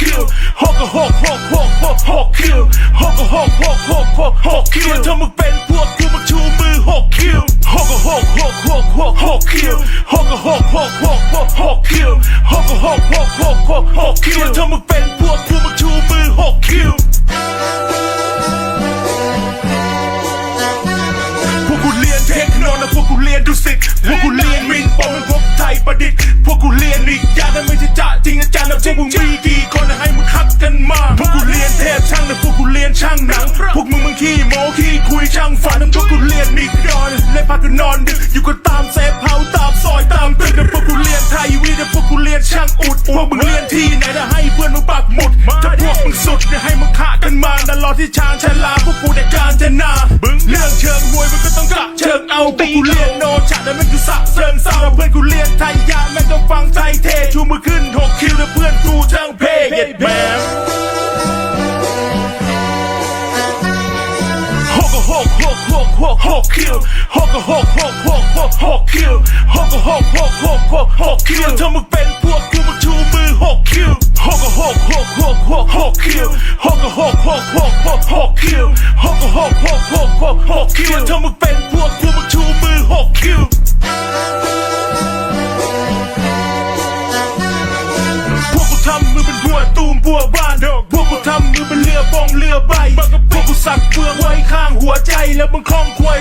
คิวหกกับหกหกหกหกหกคิวหกกับหกหกหกหกหกคิวถ้ามึงเป็นพวกกูมึงชูมือหกคิวหกกับหกหกหกหกหกคิวหกกับหกหกหกหกหกคิวหกกับหกหกหกหกหกคิวถ้ามึงเป็นพวกกูมึงชูมือหกคิวพวกกูเรียนเทคโนโลยีพวกกูเรียนดุสิตพวกกูเรียนมินปอมพวกไทยประดิษฐ์พวกกูเรียนนิยายนั่นไม่ใช่จ่าจริงอาจารย์นะพวกมึงมีกี่ เรียนช่างหนัง พวกมึงมึงขี้โม้ขี้คุยช่างฝันพวกกูเรียนนิยอนและพักกันนอนดึกอยู่กันตามเซฟเฮาตามซอยตามตึกนะพวกกูเรียนไทยวีนะพวกกูเรียนช่างอุดพวกมึงเรียนที่ไหนนะให้เพื่อนมึงปักหมุดถ้าพวกมึงสุดเนี่ยให้มึงขะกันมาตลอดที่ชาญชาลาพวกกูได้การจะนาเรื่องเชิงมวยมันก็ต้องกะเชิงเอาพวกกูเรียนโนชาแต่แม่งคือสะเสริงเศร้าเพื่อนกูเรียนไทยยาแม่งต้องฟังไทยเทชูมือขึ้นหกคิวแล้วเพื่อนกูช่างเพเย็ดแม คิวหกกับหกหกหกหกหกคิวหกกับหกหกหกหกหกคิวถ้ามึงเป็นพวกกูมึงชูมือหกคิวหกกับหกหกหกหกหกคิวหกกับหกหกหกหกหกคิวหกกับหกหกหกหกหกคิวถ้ามึงเป็นพวกกูมึงชูมือหกคิวพวกกูทำมือเป็นบัวตูมบัวบ้านพวกกูทำมือเป็นเรือบองเรือใบพวกกูสักเฟืองไว้ข้างหัวใจแล้วมึงคล้องควาย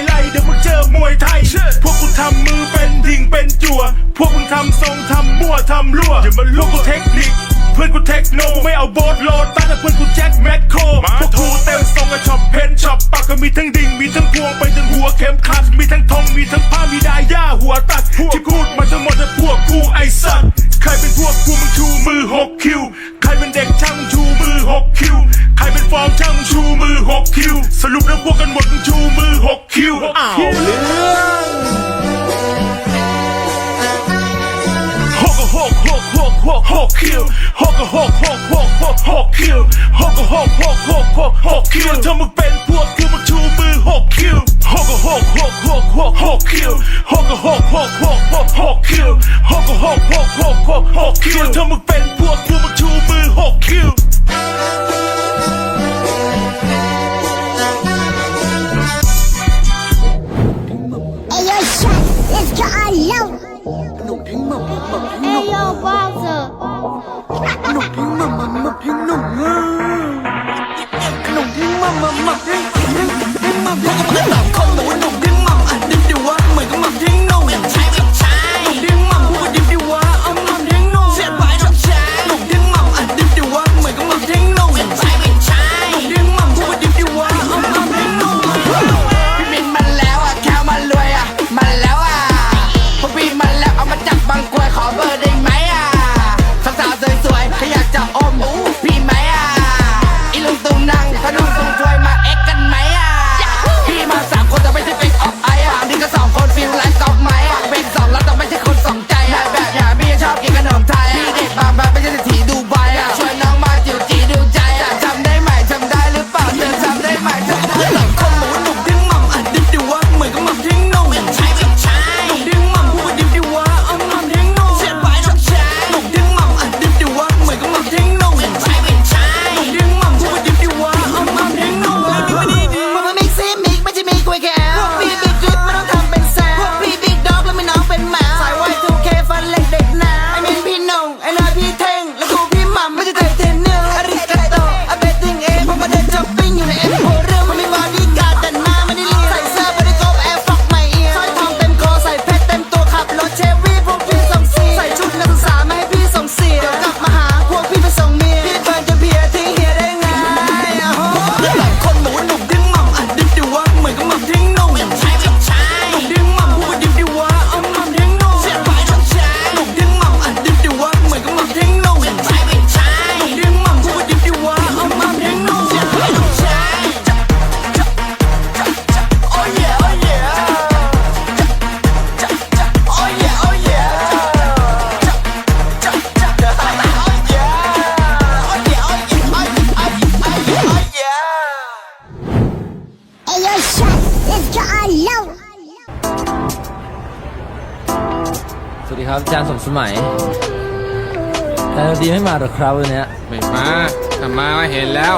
พวกกูทำมือเป็นดิ่งเป็นจั่ว พวกมึงทำทรงทำมั่วทำรั่วอย่ามาลูกกูเทคนิคเพื่อนกูเทคโนไม่เอาโบทโลดตั้งแต่เพื่อนกูแจ็คแมคโครพวกกูเต็มทรงกับช็อปเพนช็อปปากก็มีทั้งดิ่งมีทั้งพวงไปถึงหัวเข็มขัดมีทั้งทองมีทั้งผ้ามีดาย่าหัวตัดที่พูดมาทั้งหมดจะพวกกูไอ้สัตว์ใครเป็นพวกกูมึงชูมือหกคิวใครเป็นเด็กช่างมึงชูมือหกคิวใครเป็นฟอร์มช่างมึงชูมือหกคิวสรุปแล้วพวกกันหมดมึงชูมือหกคิวอ้าว หกหกหกคิวหกกับหกหกหกหกหกคิวหกกับหกหกหกหกหกคิวถ้ามึงเป็นพวกกูมึงชูมือหกคิวหกกับหกหกหกหกหกคิวหกกับหกหกหกหกหกคิวหกกับหกหกหกหกหกคิวถ้ามึงเป็นพวกกูมึงชูมือหกคิว Hey yo, shot, let's go all low. ห วัสดีครับอาจารย์สมสมัยแต่ดีไม่มาหรอกครับวันเนี้ยไม่มาถ้ามาเห็นแล้ว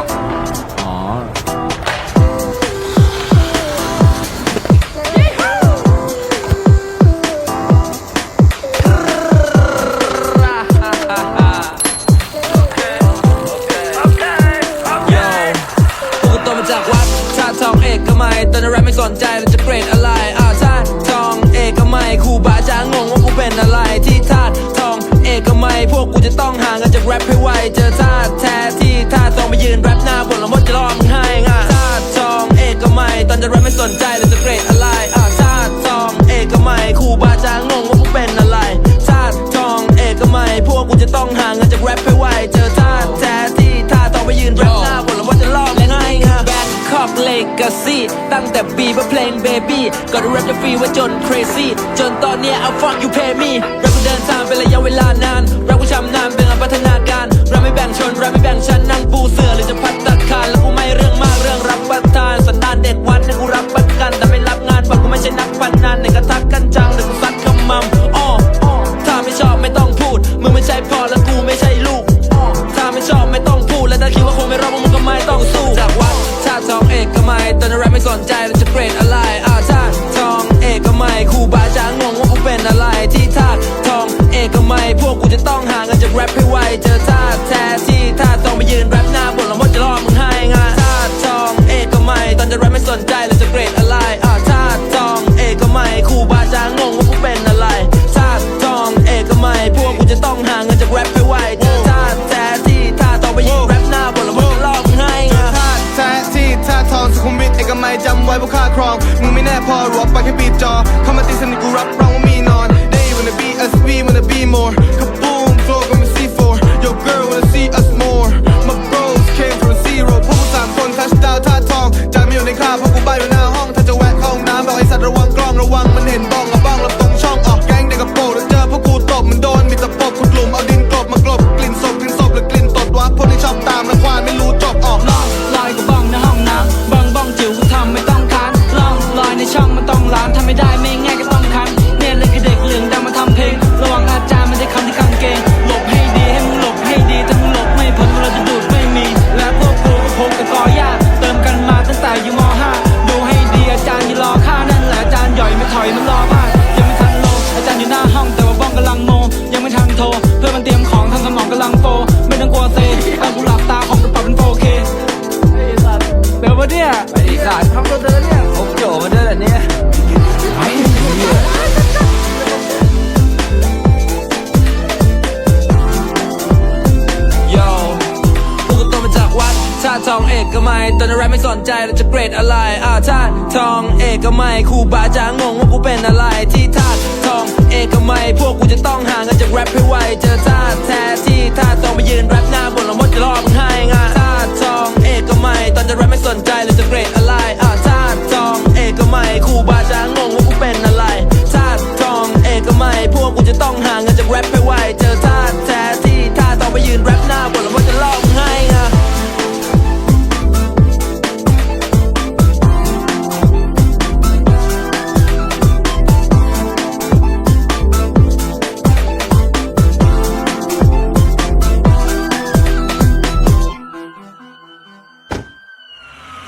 ห่างกันจากแรปให้ไวเจอธาตุแท้ที่ Legacy ตั้งแต่ปีเพื่อเพลง Baby ก่อนแรปจะฟรีว่าจน crazy จนตอนเนี้ย I fuck you pay me แรปกูเดินทางเป็นระยะเวลานานแรปกูชำนาญเป็นงาพัฒนาการแราไม่แบ่งชนแราไม่แบ่งชั้นนั่งปูเสือหรือจะพัต รปไม่สนใจเราจะเกรดอะไรอาชาติทองเอกไม่ครูบาอาจารย์งงว่ากูเป็นอะไรที่ธาตุทองเอกไม่พวกกูจะต้องห่างกันจากแรปให้ไวเจอธาตุแท้ที่ธาตุทองไปยืนแรปหน้าบนแล้วมดจะรอมึงให้งานธาตุทองเอกไม่ตอนจะแรปไม่สนใจเราจะเกรดอะไร พอหรวไปแค่ปีจอเข้ามาตีสนิทกูรับรองว่ามีนอน They wanna be us we wanna สมองกำลังโฟไม่ต้องกลัวเซถ้ากูหลับตาของกระเป๋าเป็น 4K เดี๋ยวมาเนี่ยไอ้ขาดทำตัวเดินเนี่ยผมโจมาด้วยแหละเนี่ยโยพวกกูโตมาจากวัดชาติทองเอกมัยตอนนั้นแรปไม่สนใจเราจะเกรดอะไร อ่าชาติทองเอกมัยครูบาอาจารย์งงว่ากูเป็นอะไรที่ธาตุ ทอง เอกมัยพวกกูจะต้องห่างกันจากแรปให้ไวเจอธาตุแท้ที่ธาตุทองไปยืนแรปหน้าบนล้วมดจะรอมึงให้